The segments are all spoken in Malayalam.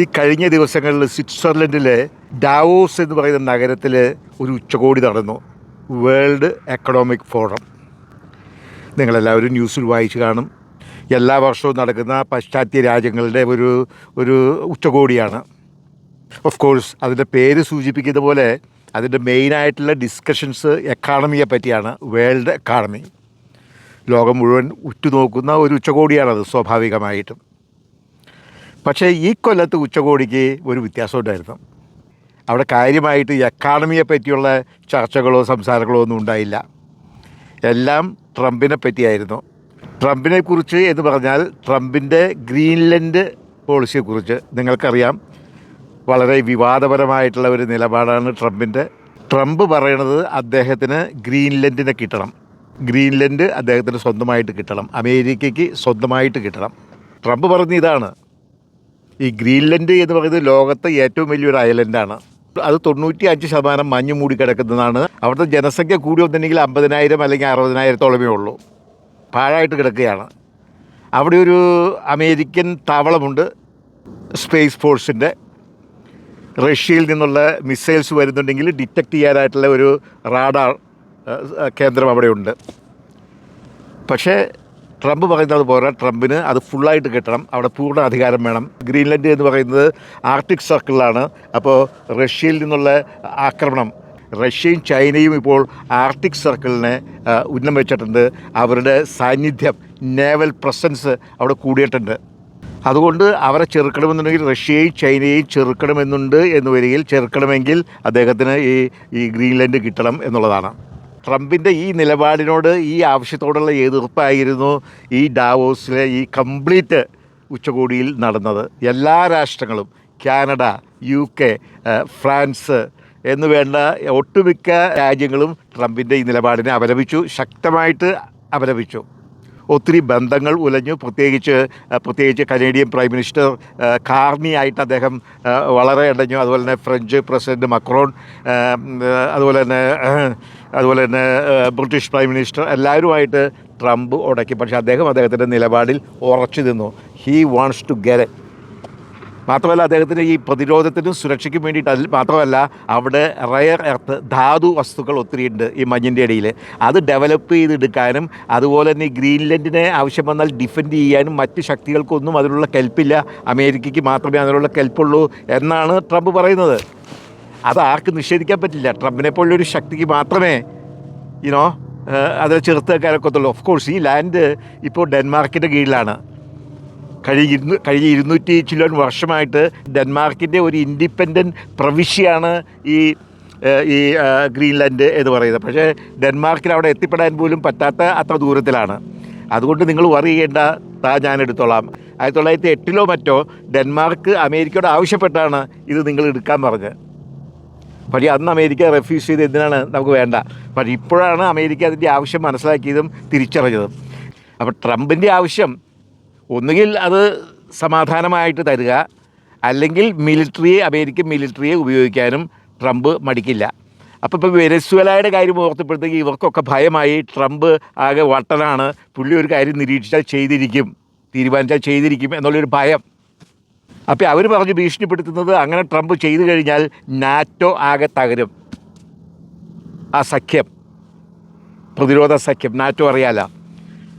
ഈ കഴിഞ്ഞ ദിവസങ്ങളിൽ സ്വിറ്റ്സർലൻഡിലെ ഡാവോസ് എന്ന് പറയുന്ന നഗരത്തിൽ ഒരു ഉച്ചകോടി നടന്നു. World economic forum. നിങ്ങളെല്ലാവരും ന്യൂസിൽ വായിച്ചു കാണും. എല്ലാ വർഷവും നടക്കുന്ന പാശ്ചാത്യ രാജ്യങ്ങളുടെ ഒരു ഒരു ഉച്ചകോടിയാണ്. ഓഫ് കോഴ്സ് അതിന്റെ പേര് സൂചിപ്പിക്കുന്ന പോലെ അതിന്റെ മെയിനായിട്ടുള്ള ഡിസ്കഷൻസ് എക്കാണമിയെ പറ്റിയാണ് വേൾഡ് എക്കാണമി ലോകം മുഴുവൻ ഉറ്റുനോക്കുന്ന ഒരു ഉച്ചകോടിയാണത് സ്വാഭാവികമായിട്ടും. പക്ഷേ ഈ കൊല്ലത്ത് ഉച്ചകോടിക്ക് ഒരു വ്യത്യാസം ഉണ്ടായിരുന്നു. അവിടെ കാര്യമായിട്ട് എക്കാണമിയെ പറ്റിയുള്ള ചർച്ചകളോ സംസാരങ്ങളോ ഒന്നും ഉണ്ടായില്ല. എല്ലാം ട്രംപിനെ പറ്റിയായിരുന്നു. ട്രംപിനെ കുറിച്ച് എന്ന് പറഞ്ഞാൽ ട്രംപിന്റെ ഗ്രീൻലൻഡ് പോളിസിയെക്കുറിച്ച് നിങ്ങൾക്കറിയാം. വളരെ വിവാദപരമായിട്ടുള്ള ഒരു നിലപാടാണ് ട്രംപിന്റെ. ട്രംപ് പറയണത് അദ്ദേഹത്തിന് ഗ്രീൻലൻഡിനെ കിട്ടണം. ഗ്രീൻലൻഡ് അദ്ദേഹത്തിന് സ്വന്തമായിട്ട് കിട്ടണം. അമേരിക്കയ്ക്ക് സ്വന്തമായിട്ട് കിട്ടണം. ട്രംപ് പറഞ്ഞ ഇതാണ്. ഈ ഗ്രീൻലൻഡ് എന്ന് പറയുന്നത് ലോകത്തെ ഏറ്റവും വലിയൊരു ഐലൻഡാണ്. അത് തൊണ്ണൂറ്റി അഞ്ച് ശതമാനം മഞ്ഞ് മൂടി കിടക്കുന്നതാണ്. അവിടുത്തെ ജനസംഖ്യ കൂടി വന്നിട്ടുണ്ടെങ്കിൽ അമ്പതിനായിരം അല്ലെങ്കിൽ അറുപതിനായിരത്തോളമേ ഉള്ളൂ. പാഴായിട്ട് കിടക്കുകയാണ്. അവിടെ ഒരു അമേരിക്കൻ താവളമുണ്ട്. സ്പേസ് ഫോഴ്സിന്റെ റഷ്യയിൽ നിന്നുള്ള മിസൈൽസ് വരുന്നുണ്ടെങ്കിൽ ഡിറ്റക്റ്റ് ചെയ്യാനായിട്ടുള്ള ഒരു റാഡാർ കേന്ദ്രം അവിടെയുണ്ട്. പക്ഷേ ട്രംപ് പറയുന്നത് പോലെ ട്രംപിന് അത് ഫുള്ളായിട്ട് കിട്ടണം. അവിടെ പൂർണ അധികാരം വേണം. ഗ്രീൻലൻഡ് എന്ന് പറയുന്നത് ആർട്ടിക് സർക്കിളിലാണ്. അപ്പോൾ റഷ്യയിൽ നിന്നുള്ള ആക്രമണം. റഷ്യയും ചൈനയും ഇപ്പോൾ ആർട്ടിക് സർക്കിളിനെ ഉന്നം വെച്ചിട്ടുണ്ട്. അവരുടെ സാന്നിധ്യം നേവൽ പ്രസൻസ് അവിടെ കൂടിയിട്ടുണ്ട്. അതുകൊണ്ട് അവരെ ചെറുക്കണമെന്നുണ്ടെങ്കിൽ റഷ്യയും ചൈനയും ചെറുക്കണമെന്നുണ്ട് എന്ന് വരികയിൽ ചെറുക്കണമെങ്കിൽ അദ്ദേഹത്തിന് ഈ ഈ ഗ്രീൻലൻഡ് കിട്ടണം എന്നുള്ളതാണ്. ട്രംപിന്റെ ഈ നിലപാടിനോട് ഈ ആവശ്യത്തോടുള്ള എതിർപ്പായിരുന്നു ഈ ഡാവോസിലെ ഈ കംപ്ലീറ്റ് ഉച്ചകോടിയിൽ നടന്നത്. എല്ലാ രാഷ്ട്രങ്ങളും കാനഡ യു കെ ഫ്രാൻസ് എന്ന് വേണ്ട ഒട്ടുമിക്ക രാജ്യങ്ങളും ട്രംപിന്റെ ഈ നിലപാടിനെ അപലപിച്ചു ശക്തമായിട്ട് അപലപിച്ചു. ഒത്തിരി ബന്ധങ്ങൾ ഉലഞ്ഞു. പ്രത്യേകിച്ച് പ്രത്യേകിച്ച് കനേഡിയൻ പ്രൈം മിനിസ്റ്റർ കാർണിയായിട്ട് അദ്ദേഹം വളരെ ഇടഞ്ഞു. അതുപോലെ തന്നെ ഫ്രഞ്ച് പ്രസിഡന്റ് മക്രോൺ അതുപോലെ തന്നെ അതുപോലെ തന്നെ ബ്രിട്ടീഷ് പ്രൈം മിനിസ്റ്റർ എല്ലാവരുമായിട്ട് ട്രംപ് ഉടക്കി. പക്ഷേ അദ്ദേഹം അദ്ദേഹത്തിന്റെ നിലപാടിൽ ഉറച്ചു നിന്നു. ഹീ വാണ്ട്സ് ടു ഗെറ്റ് മാത്രമല്ല അദ്ദേഹത്തിന് ഈ പ്രതിരോധത്തിനും സുരക്ഷയ്ക്കും വേണ്ടിയിട്ട് അതിൽ മാത്രമല്ല അവിടെ റയർ എർത്ത് ധാതു വസ്തുക്കൾ ഒത്തിരിയുണ്ട് ഈ മഞ്ഞിന്റെ ഇടയിൽ. അത് ഡെവലപ്പ് ചെയ്തെടുക്കാനും അതുപോലെ തന്നെ ഗ്രീൻലൻഡിനെ ആവശ്യം വന്നാൽ ഡിഫെൻഡ് ചെയ്യാനും മറ്റ് ശക്തികൾക്കൊന്നും അതിനുള്ള കെൽപ്പില്ല. അമേരിക്കയ്ക്ക് മാത്രമേ അതിനുള്ള കെൽപ്പുള്ളൂ എന്നാണ് ട്രംപ് പറയുന്നത്. അത് ആർക്കും നിഷേധിക്കാൻ പറ്റില്ല. ട്രംപിനെ പോലുള്ളൊരു ശക്തിക്ക് മാത്രമേ യുനോ അതിൽ ചെറുത്ത് വെക്കാനൊക്കത്തുള്ളൂ ഓഫ് കോഴ്സ് ഈ ലാൻഡ് ഇപ്പോൾ ഡെൻമാർക്കിന്റെ കീഴിലാണ്. കഴിഞ്ഞ ഇരുന്നു കഴിഞ്ഞ ഇരുന്നൂറ്റി ചില്ലോൺ വർഷമായിട്ട് ഡെൻമാർക്കിന്റെ ഒരു ഇൻഡിപെൻഡന്റ് പ്രവിശ്യയാണ് ഈ ഈ ഗ്രീൻലാൻഡ് എന്ന് പറയുന്നത്. പക്ഷേ ഡെൻമാർക്കിൽ അവിടെ എത്തിപ്പെടാൻ പോലും പറ്റാത്ത അത്ര ദൂരത്തിലാണ്. അതുകൊണ്ട് നിങ്ങൾ വറി ചെയ്യേണ്ട താ ഞാൻ എടുത്തോളാം. ആയിരത്തി തൊള്ളായിരത്തി എട്ടിലോ മറ്റോ ഡെൻമാർക്ക് അമേരിക്കയോട് ആവശ്യപ്പെട്ടാണ് ഇത് നിങ്ങൾ എടുക്കാൻ പറഞ്ഞത്. പക്ഷേ അന്ന് അമേരിക്ക റെഫ്യൂസ് ചെയ്ത് എന്തിനാണ് നമുക്ക് വേണ്ട? പക്ഷേ ഇപ്പോഴാണ് അമേരിക്ക അതിന്റെ ആവശ്യം മനസ്സിലാക്കിയതും തിരിച്ചറിഞ്ഞതും. അപ്പോൾ ട്രംപിന്റെ ആവശ്യം ഒന്നുകിൽ അത് സമാധാനമായിട്ട് തരിക അല്ലെങ്കിൽ മിലിറ്ററിയെ അമേരിക്കൻ മിലിറ്ററിയെ ഉപയോഗിക്കാനും ട്രംപ് മടിക്കില്ല. അപ്പോൾ ഇപ്പോൾ വെനസ്വേലയുടെ കാര്യം ഓർത്തപ്പോഴത്തേക്ക് ഇവർക്കൊക്കെ ഭയമായി ട്രംപ് ആകെ വട്ടനാണ് പുള്ളി ഒരു കാര്യം നിരീക്ഷിച്ചാൽ ചെയ്തിരിക്കും തീരുമാനിച്ചാൽ ചെയ്തിരിക്കും എന്നുള്ളൊരു ഭയം. അപ്പോൾ അവർ പറഞ്ഞ് ഭീഷണിപ്പെടുത്തുന്നത് അങ്ങനെ ട്രംപ് ചെയ്തു കഴിഞ്ഞാൽ നാറ്റോ ആകെ തകരും. ആ സഖ്യം പ്രതിരോധ സഖ്യം നാറ്റോ അറിയാലോ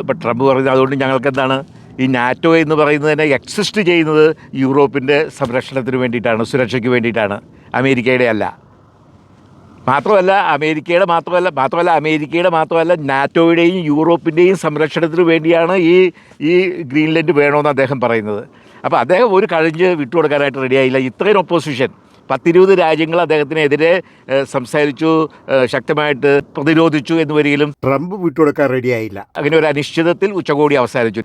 ഇപ്പം ട്രംപ് പറയുന്നത് അതുകൊണ്ട് ഞങ്ങൾക്ക് എന്താണ് ഈ നാറ്റോ എന്ന് പറയുന്നത് തന്നെ എക്സിസ്റ്റ് ചെയ്യുന്നത് യൂറോപ്പിന്റെ സംരക്ഷണത്തിന് വേണ്ടിയിട്ടാണ് സുരക്ഷയ്ക്ക് വേണ്ടിയിട്ടാണ്. അമേരിക്കയുടെ അല്ല. മാത്രമല്ല അമേരിക്കയുടെ മാത്രമല്ല മാത്രമല്ല അമേരിക്കയുടെ മാത്രമല്ല നാറ്റോയുടെയും യൂറോപ്പിന്റെയും സംരക്ഷണത്തിന് വേണ്ടിയാണ് ഈ ഈ ഗ്രീൻലൻഡ് വേണമെന്ന് അദ്ദേഹം പറയുന്നത്. അപ്പോൾ അദ്ദേഹം ഒരു കഴിഞ്ഞ് വിട്ടുകൊടുക്കാനായിട്ട് റെഡിയായില്ല. ഇത്രയും ഒപ്പോസിഷൻ പത്തിരുപത് രാജ്യങ്ങൾ അദ്ദേഹത്തിനെതിരെ സംസാരിച്ചു ശക്തമായിട്ട് പ്രതിരോധിച്ചു എന്ന് വരികിലും ട്രംപ് വിട്ടുകൊടുക്കാൻ റെഡിയായില്ല. അങ്ങനെ ഒരു അനിശ്ചിതത്തിൽ ഉച്ചകോടി അവസാനിച്ചു.